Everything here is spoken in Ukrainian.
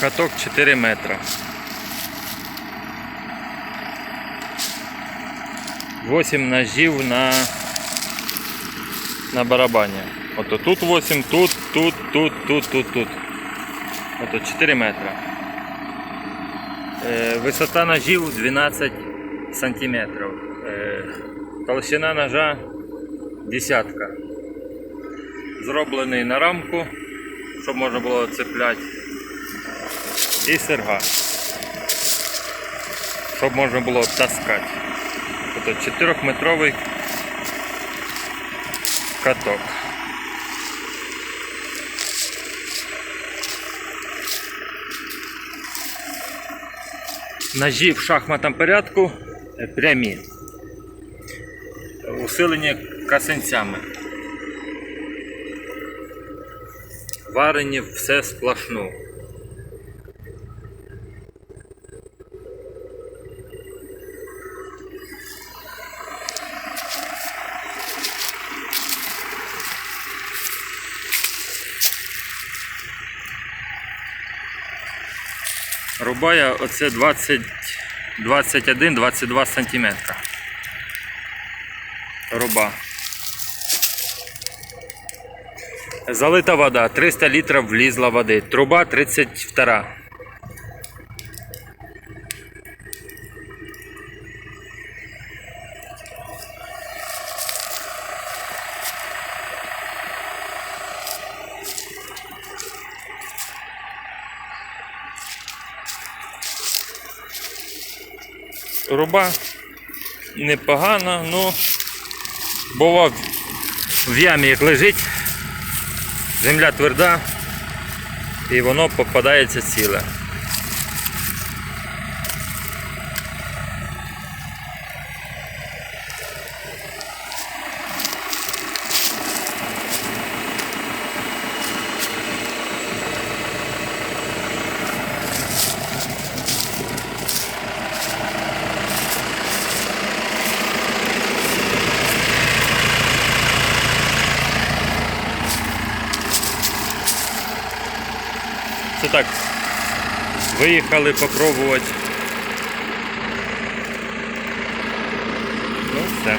Каток 4 метра. 8 ножів на, на барабані. Ото тут 8, тут, тут, тут, тут, тут, тут. Ото 4 метра. Е, висота ножів 12 сантиметрів. Е, толщина ножа десятка. Зроблений на рамку, щоб можна було цепляти. І серга. Щоб можна було таскати. Тобто 4-метровий каток. Ножі в шахматному порядку прямі. Усилені касенцями. Варені все сплошну. Рубає оце 21-22 сантиметра. Руба. Залита вода, 300 літрів влізла води. Труба 32. Руба непогана, ну бува в ямі як лежить, земля тверда і воно попадається ціле. Це так. Виїхали попробувати. Ну, все.